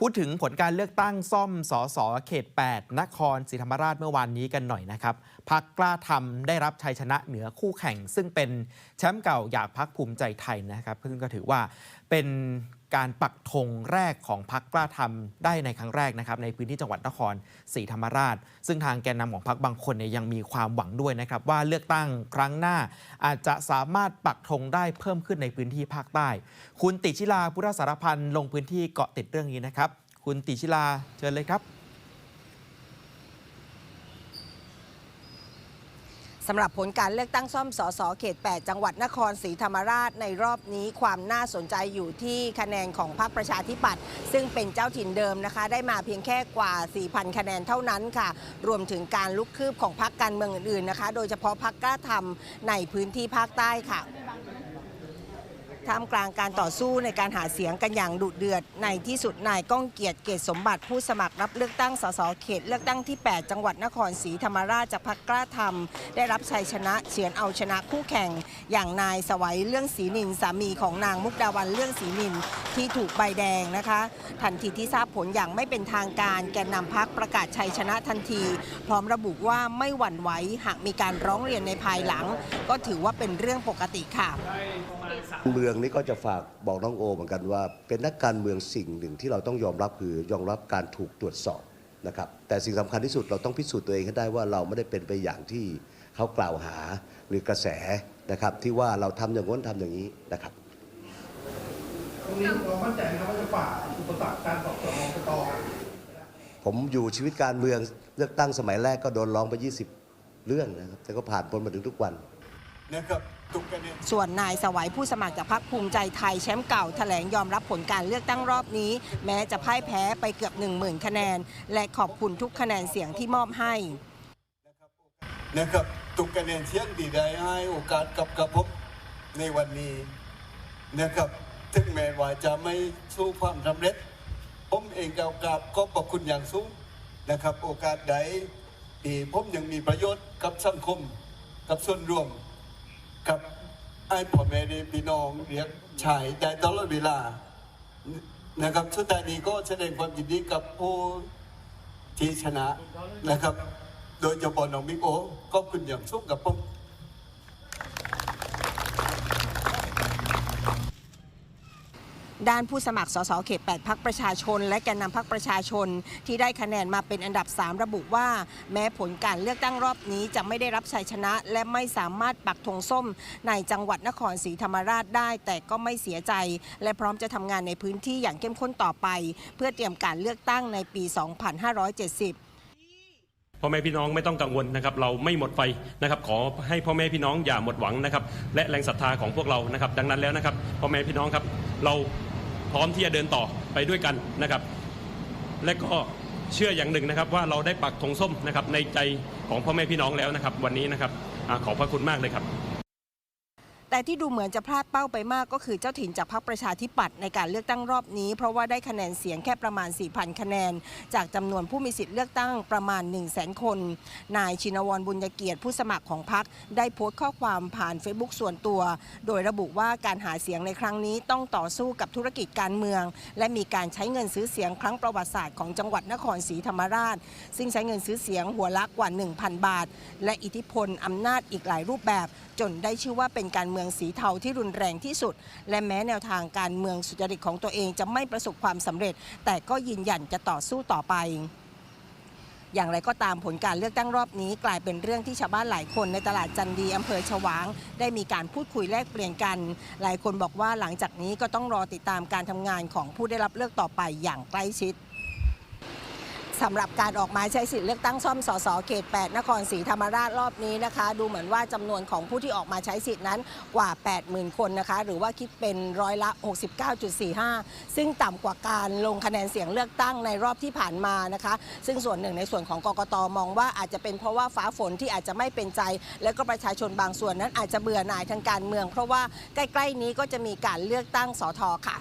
พูดถึงผลการเลือกตั้งซ่อมสสเขต 8 นครศรีธรรมราชเมื่อวานนี้กันหน่อยนะครับพักกล้าทำได้รับชัยชนะเหนือคู่แข่ง ซึ่งเป็นแชมป์เก่าอยากพักภูมิใจไทยนะครับ ซึ่งก็ถือว่า เป็นการปักธงแรกของพักกล้าทำได้ในครั้งแรกนะครับในพื้นที่จังหวัดนครศรีธรรมราช ซึ่งทางแกนนำของพักบางคนเนี่ยยังมีความหวังด้วยนะครับ ว่าเลือกตั้งครั้งหน้า อาจจะสามารถปักธงได้เพิ่มขึ้นในพื้นที่ภาคใต้ คุณติชิลาพุทธสารพันธ์ลงพื้นที่เกาะติดเรื่องนี้นะครับ คุณติชิลาเชิญเลยครับ สำหรับผลการเลือกตั้งซ่อมสสเขต 8 จังหวัดนครศรีธรรมราชในรอบนี้ความน่าสนใจอยู่ที่คะแนนของพรรคประชาธิปัตย์ซึ่งเป็นเจ้าถิ่นเดิมนะคะ ได้มาเพียงแค่กว่า 4,000 คะแนนเท่านั้นค่ะ รวมถึงการลุกคืบของพรรคการเมืองอื่นๆนะคะ โดยเฉพาะพรรคกล้าทำในพื้นที่ภาคใต้ค่ะ ท่ามกลางการต่อสู้ในการหาเสียงกันอย่างดุเดือด ในที่สุดนายก้องเกียรติเกตสมบัติผู้สมัครรับเลือกตั้งสสเขตเลือกตั้งที่ 8 จังหวัดนครศรีธรรมราชจากพรรคกล้าทำได้รับชัยชนะเฉือนเอาชนะคู่แข่ง อย่างนายสวัยเรื่องศรีนินสามีของนางมุกดาวันเรื่องศรีนินที่ถูกใบแดงนะคะ ทันทีที่ทราบผลอย่างไม่เป็นทางการ แกนนำพักประกาศชัยชนะทันที พร้อมระบุว่าไม่หวั่นไหวหากมีการร้องเรียนในภายหลัง ก็ถือว่าเป็นเรื่องปกติค่ะเมืองนี้ก็จะฝากบอกน้องโอเหมือนกันว่า เป็นนักการเมืองสิ่งหนึ่งที่เราต้องยอมรับคือยอมรับการถูกตรวจสอบนะครับแต่สิ่งสำคัญที่สุดเราต้องพิสูจน์ตัวเองให้ได้ว่าเราไม่ได้เป็นไปอย่างที่เขากล่าวหาหรือกระแสนะครับ ที่ว่าเราทำอย่างน้นทำอย่างนี้นะครับตรงนี้เรามั่นใจนะครับว่าจะฝ่าอุปสรรคการสอบสวนของกตผมอยู่ชีวิตการเมืองเลือกตั้งสมัยแรกก็โดนร้องไป 20 เรื่องนะครับแต่ก็ผ่านพ้นมาถึงทุกวัน นะครับทุกคะแนนส่วนนายสวัยผู้สมัครจากพรรคภูมิใจไทยแชมป์เก่าแถลงยอมรับผลการเลือกตั้งรอบนี้ แม้จะพ่ายแพ้ไปเกือบ 10,000 คะแนน และขอบคุณทุกคะแนนเสียงที่มอบให้นะครับทุกคะแนนเสียงที่ได้ให้โอกาสกับกับผมในวันนี้นะครับถึงแม้ว่าจะไม่สู้ความสำเร็จ ผมเองก็กราบขอบพระคุณอย่างสูงนะครับ โอกาสใดที่ผมยังมีประโยชน์กับสังคมกับส่วนรวม กับไอ้พ่อแม่พี่น้องเรียกชายได้ตลอดเวลานะครับสุดท้ายนี้ก็แสดงความยินดีกับผู้ที่ชนะนะครับ โดยเฉพาะน้องบิ๊กโอก็คุณอย่างสูงกับผม ด้านผู้สมัครสสเขต 8 พักประชาชน และแกนนำพักประชาชน ที่ได้คะแนนมาเป็นอันดับ 3 ระบุว่า แม้ผลการเลือกตั้งรอบนี้จะไม่ได้รับชัยชนะ และไม่สามารถปักธงส้ม ในจังหวัดนครศรีธรรมราชได้ แต่ก็ไม่เสียใจ และพร้อมจะทำงานในพื้นที่อย่างเข้มข้นต่อไป เพื่อเตรียมการเลือกตั้งในปี 2570พ่อแม่พี่น้องไม่ต้องกังวลนะครับเราไม่หมดไฟนะครับขอให้พ่อแม่พี่น้องอย่าหมดหวังนะครับและแรงศรัทธาของพวกเรานะครับดังนั้นแล้วนะครับพ่อแม่พี่น้องครับเรา พร้อมที่จะเดินต่อไปด้วยกันนะครับ และก็เชื่ออย่างหนึ่งนะครับ ว่าเราได้ปักธงส้มนะครับในใจของพ่อแม่พี่น้องแล้วนะครับ วันนี้นะครับอขอบพระคุณมากเลยครับ แต่ที่ดูเหมือนจะพลาดเป้าไปมากก็คือเจ้าถิ่นจากพรรคประชาธิปัตย์ในการเลือกตั้งรอบนี้ เพราะว่าได้คะแนนเสียงแค่ประมาณ 4,000 คะแนน จากจำนวนผู้มีสิทธิ์เลือกตั้งประมาณ 1 0 0 0 0แคน นายชินวรบุญญเกียรติผู้สมัครของพรรคได้โพสต์ข้อความผ่านเฟซบุ๊กส่วนตัว โดยระบุว่าการหาเสียงในครั้งนี้ต้องต่อสู้กับธุรกิจการเมือง และมีการใช้เงินซื้อเสียงครั้งประวัติศาสตร์ของจังหวัดนครศรีธรรมราช ซึ่งใช้เงินซื้อเสียงหัวละกว่า 1,000 บาท และอิทธิพลอำนาจอีกหลายรูปแบบ จนได้ชื่อว่าเป็นการเมืองสีเทาที่รุนแรงที่สุด และแม้แนวทางการเมืองสุจริตของตัวเองจะไม่ประสบความสำเร็จ แต่ก็ยืนยันจะต่อสู้ต่อไปอย่างไรก็ตามผลการเลือกตั้งรอบนี้ กลายเป็นเรื่องที่ชาวบ้านหลายคนในตลาดจันดีอำเภอฉวาง ได้มีการพูดคุยแลกเปลี่ยนกัน หลายคนบอกว่าหลังจากนี้ก็ต้องรอติดตามการทำงานของผู้ได้รับเลือกต่อไปอย่างใกล้ชิด สำหรับการออกมาใช้สิทธิ์เลือกตั้งซ่อมสสเขต 8 นครศรีธรรมราชรอบนี้นะคะ ดูเหมือนว่าจำนวนของผู้ที่ออกมาใช้สิทธิ์นั้นกว่า 80,000 คนนะคะ หรือว่าคิดเป็นร้อยละ 69.45 ซึ่งต่ำกว่าการลงคะแนนเสียงเลือกตั้งในรอบที่ผ่านมานะคะ ซึ่งส่วนหนึ่งในส่วนของกกตมองว่าอาจจะเป็นเพราะว่าฟ้าฝนที่อาจจะไม่เป็นใจ และก็ประชาชนบางส่วนนั้นอาจจะเบื่อหน่ายทางการเมือง เพราะว่าใกล้ ๆ นี้ก็จะมีการเลือกตั้งสทค่ะ